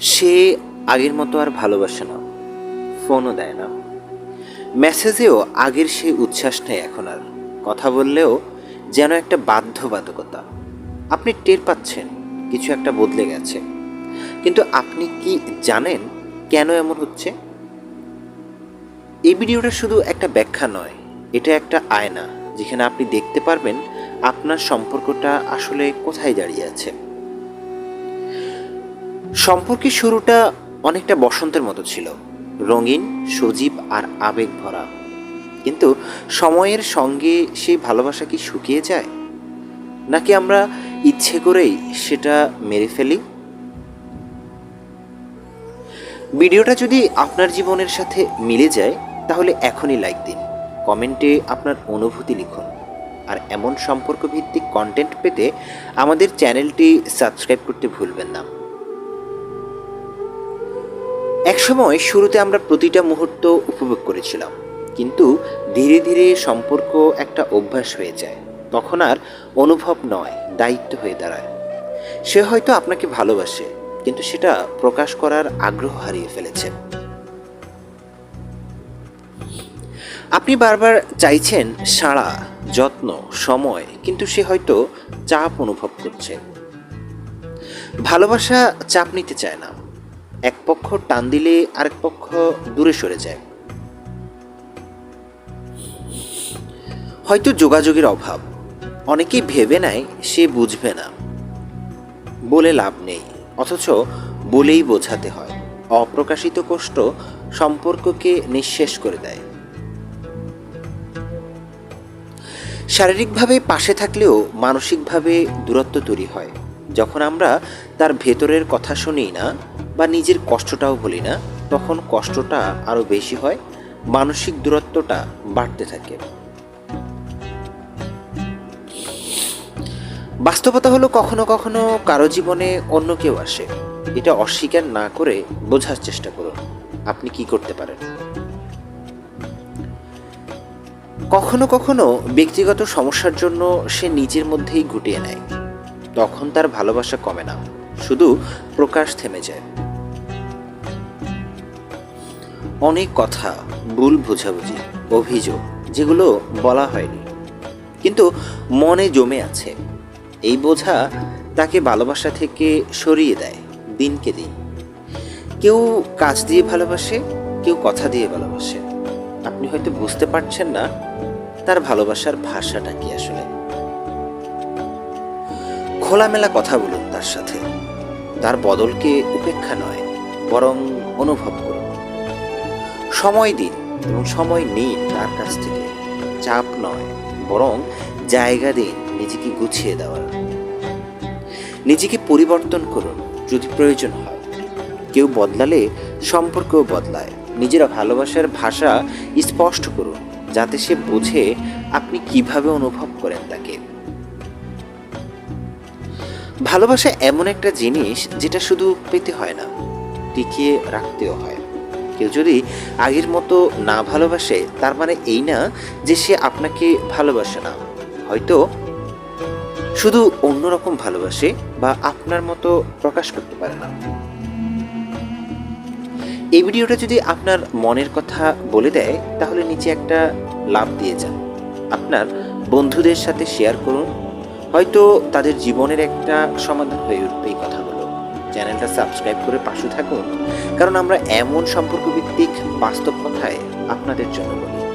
সে আগের মতো আর ভালোবাসে না, ফোনও দেয় না। মেসেজেও আগের সেই উচ্ছ্বাস নেই এখন আর। কথা বললেও যেন একটা বাধ্যবাধকতা। আপনি টের পাচ্ছেন, কিছু একটা বদলে গেছে। কিন্তু আপনি কি জানেন কেন এমন হচ্ছে? এই ভিডিওটা শুধু একটা ব্যাখ্যা নয়, এটা একটা আয়না, যেখানে আপনি দেখতে পারবেন আপনার সম্পর্কটা আসলে কোথায় দাঁড়িয়ে আছে। সম্পর্কের শুরুটা অনেকটা বসন্তের মতো ছিল। রঙিন, সজীব আর আবেগ ভরা। কিন্তু সময়ের সঙ্গে সেই ভালোবাসা কি শুকিয়ে যায়? নাকি আমরা ইচ্ছে করেই সেটা মেরে ফেলি? ভিডিওটা যদি আপনার জীবনের সাথে মিলে যায়, তাহলে এখনই লাইক দিন। কমেন্টে আপনার অনুভূতি লিখুন। আর এমন সম্পর্ক ভিত্তিক কন্টেন্ট পেতে আমাদের চ্যানেলটি সাবস্ক্রাইব করতে ভুলবেন না। একসময় শুরুতে আমরা প্রতিটা মুহূর্ত উপভোগ করেছিলাম, কিন্তু ধীরে ধীরে সম্পর্ক একটা অভ্যাস হয়ে যায়। তখন আর অনুভব নয়, দায়িত্ব হয়ে দাঁড়ায়। সে হয়তো আপনাকে ভালোবাসে, কিন্তু সেটা প্রকাশ করার আগ্রহ হারিয়ে ফেলেছে। আপনি বারবার চাইছেন সাড়া, যত্ন, সময়, কিন্তু সে হয়তো চাপ অনুভব করছে। ভালোবাসা চাপ নিতে চায় না। এক পক্ষ টান দিলে আরেক পক্ষ দূরে সরে যায়। হয়তো যোগাযোগের অভাব। অনেকেই ভেবে নেয়, সে বুঝবে না। বলে লাভ নেই, অথচ বলেই বোঝাতে হয়। অপ্রকাশিত কষ্ট সম্পর্ককে নিঃশেষ করে দেয়। শারীরিকভাবে পাশে থাকলেও মানসিকভাবে দূরত্ব তৈরি হয়। যখন আমরা তার ভেতরের কথা শুনি না বা নিজের কষ্টটাও বলি না, তখন কষ্টটা আরও বেশি হয়, মানসিক দূরত্বটা বাড়তে থাকে। বাস্তবতা হলো কখনো কখনো কারও জীবনে অন্য কেউ আসে। এটা অস্বীকার না করে বোঝার চেষ্টা করুন, আপনি কি করতে পারেন? কখনো কখনো ব্যক্তিগত সমস্যার জন্য সে নিজের মধ্যেই গুটিয়ে নেয়। তখন তার ভালোবাসা কমে না, শুধু প্রকাশ থেমে যায়। অনেক কথা, ভুল বোঝাবুঝি, অভিযোগ, যেগুলো বলা হয়নি। কিন্তু মনে জমে আছে। এই বোঝা তাকে ভালোবাসা থেকে সরিয়ে দেয় দিনকে দিন। কেউ কাজ দিয়ে ভালোবাসে, কেউ কথা দিয়ে ভালোবাসে। আপনি হয়তো বুঝতে পারছেন না তার ভালোবাসার ভাষাটা কি আসলে। খোলামেলা কথা বলুন তার সাথে। তার বদলকে উপেক্ষা নয়, বরং অনুভব করুন। সময় দিন এবং সময় নিন তার কাছ থেকে। চাপ নয়, বরং জায়গা দিন নিজেকে গুছিয়ে দেওয়ার। নিজেকে পরিবর্তন করুন যদি প্রয়োজন হয়। কেউ বদলালে সম্পর্কও বদলায়। নিজের ভালোবাসার ভাষা স্পষ্ট করুন, যাতে সে বোঝে আপনি কীভাবে অনুভব করেন তাকে। ভালোবাসা এমন একটা জিনিস যেটা শুধু পেতে হয় না, টিকিয়ে রাখতেও হয়। কেউ যদি আগের মতো না ভালোবাসে, তার মানে এই না যে সে আপনাকে ভালোবাসে না। হয়তো শুধু অন্যরকম ভালোবাসে বা আপনার মতো প্রকাশ করতে পারে না। এই ভিডিওটা যদি আপনার মনের কথা বলে দেয়, তাহলে নিচে একটা লাভ দিয়ে যান। আপনার বন্ধুদের সাথে শেয়ার করুন। হয়তো তাদের জীবনের একটা সমাধান হয়ে উঠবে এই কথাগুলো চ্যানেলটা সাবস্ক্রাইব করে পাশে থাকুন। কারণ আমরা এমন সম্পর্ক ভিত্তিক বাস্তব কথায় আপনাদের জন্য বলি।